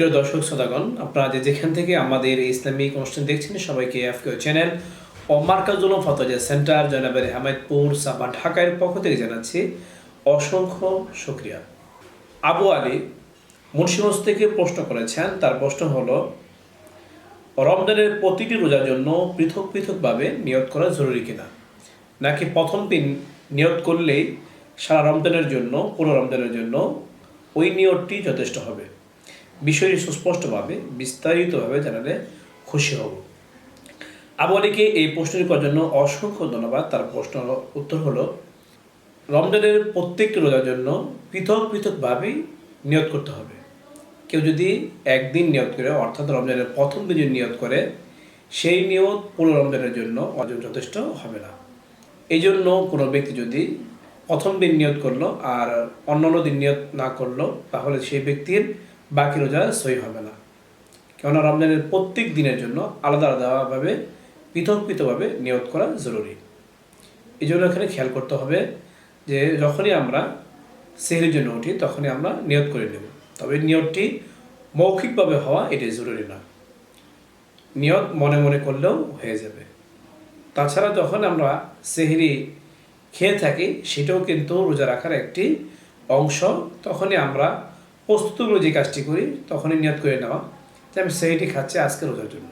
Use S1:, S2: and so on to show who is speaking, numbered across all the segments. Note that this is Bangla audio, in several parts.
S1: প্রিয় দর্শক, শ্রোতাগণ, আপনারা যে যেখান থেকে আমাদের ইসলামিক অনুষ্ঠান দেখছেন, সবাইকে এফকে চ্যানেল ও মার্কাজুল ফতজা সেন্টার জনাবের হামায়তপুর, সাবা ঢাকার পক্ষ থেকে জানাচ্ছি অসংখ্য শুক্রিয়া। আবু আলী মুন্সিগঞ্জ থেকে প্রশ্ন করেছেন, তার প্রশ্ন হলো, রমজানের প্রতিটি রোজার জন্য পৃথক পৃথকভাবে নিয়ত করা জরুরি কিনা? নাকি প্রথম দিন নিয়ত করলেই সারা রমজানের জন্য, পুরো রমজানের জন্য ওই নিয়তটি যথেষ্ট হবে? বিষয়টি সুস্পষ্টভাবে, বিস্তারিতভাবে জানালে খুশি হব। আবু আলীকে এই প্রশ্নটি করার জন্য অসংখ্য ধন্যবাদ। তার প্রশ্ন উত্তর হলো, রমজানের প্রত্যেকটি রোজার জন্য পৃথক পৃথকভাবেই নিয়ত করতে হবে। কেউ যদি একদিন নিয়ত করে, অর্থাৎ রমজানের প্রথম দিন নিয়ত করে, সেই নিয়ত পুরো রমজানের জন্য অজ- যথেষ্ট হবে না। এই জন্য কোনো ব্যক্তি যদি প্রথম দিন নিয়ত করল আর অন্যান্য দিন নিয়ত না করল, তাহলে সেই ব্যক্তির বাকি রোজা সই হবে না। কেননা রমজানের প্রত্যেক দিনের জন্য আলাদা আলাদাভাবে পৃথক পৃথকভাবে নিয়ত করা জরুরি। এই জন্য এখানে খেয়াল করতে হবে যে যখনই আমরা সেহরির জন্য উঠি, তখনই আমরা নিয়ত করে নেব। তবে নিয়তটি মৌখিকভাবে হওয়া এটি জরুরি না। নিয়ত মনে মনে করলেও হয়ে যাবে। তাছাড়া যখন আমরা সেহরি খেয়ে থাকি, সেটাও কিন্তু রোজা রাখার একটি অংশ, তখনই আমরা প্রস্তুতগুলো যে কাজটি করি, তখনই নিয়ত করে নেওয়া যে আমি সেইটি খাচ্ছি আজকে রোজার জন্য।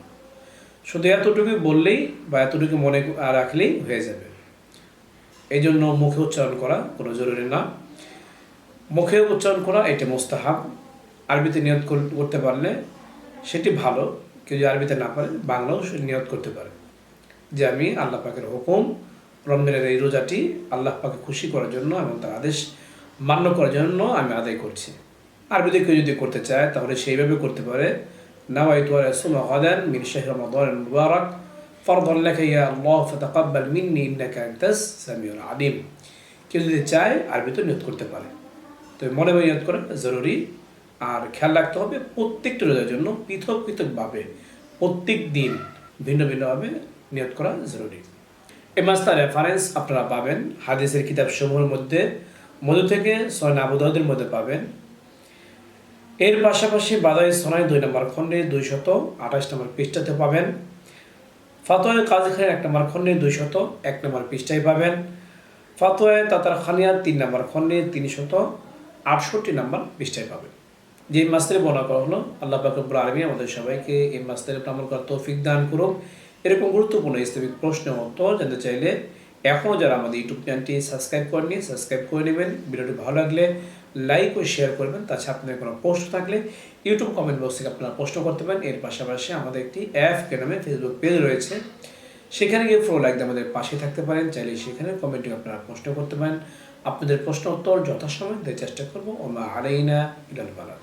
S1: শুধু এতটুকু বললেই বা এতটুকু মনে রাখলেই হয়ে যাবে। এই জন্য মুখে উচ্চারণ করা কোনো জরুরি না। মুখে উচ্চারণ করা এটি মোস্তাহাব। আরবিতে নিয়ত করতে পারলে সেটি ভালো। কেউ যদি আরবিতে না পারে, বাংলাও নিয়ত করতে পারে। যে আমি আল্লাহ পাকের হুকুম, রমজানের এই রোজাটি আল্লাহ পাকে খুশি করার জন্য এবং তার আদেশ মান্য করার জন্য আমি আদায় করছি। আরবিতে কেউ যদি করতে চায়, তাহলে সেইভাবে করতে পারে। কেউ যদি চায় করতে পারে। তো মনে করা জরুরি। আর খেয়াল রাখতে হবে, প্রত্যেকটা রোজার জন্য পৃথক পৃথকভাবে, প্রত্যেক দিন ভিন্ন ভিন্নভাবে নিয়ত করা জরুরি। এই মাসটা রেফারেন্স আপনারা পাবেন। হাদিসের কিতাব সমূহের মধ্যে মধ্য থেকে সয়ন আবুদাউদের মধ্যে পাবেন। এর পাশাপাশি বাদাই সোনাই দুই নম্বর খণ্ডে দুইশত আঠাশ নম্বর পৃষ্ঠাতে পাবেন। ফাতোয় কাজী খানের এক নম্বর খণ্ডে দুইশত এক নম্বর পৃষ্ঠায় পাবেন। ফাতোয় তাতার খানিয়া তিন নম্বর খণ্ডে তিনশত আটষট্টি নম্বর পৃষ্ঠায় পাবেন। যে মাস্টারে বর্ণনা করা হলো, আল্লাহ পাকবুল আলমী আমাদের সবাইকে এই মাস্টারে আমল করার তৌফিক দান করুক। এরকম গুরুত্বপূর্ণ ইসলামিক প্রশ্ন উত্তর জানতে চাইলে এখনও যারা আমাদের ইউটিউব চ্যানেলটি সাবস্ক্রাইব করেনি সাবস্ক্রাইব করে নেবেন। ভিডিওটি ভালো লাগলে লাইক ও শেয়ার করবেন। তাছাড়া আপনাদের কোনো প্রশ্ন থাকলে ইউটিউব কমেন্ট বক্সে আপনারা প্রশ্ন করতে পারেন। এর পাশাপাশি আমাদের একটি অ্যাপ কে নামে ফেসবুক পেজ রয়েছে। সেখানে গিয়ে ফলো লাইক আমাদের পাশে থাকতে পারেন। চাইলে সেখানে কমেন্টে আপনারা প্রশ্ন করতে পারেন। আপনাদের প্রশ্ন উত্তর যথাসময় দেওয়ার চেষ্টা করব। ওমা আলাইনা ইলাল বালা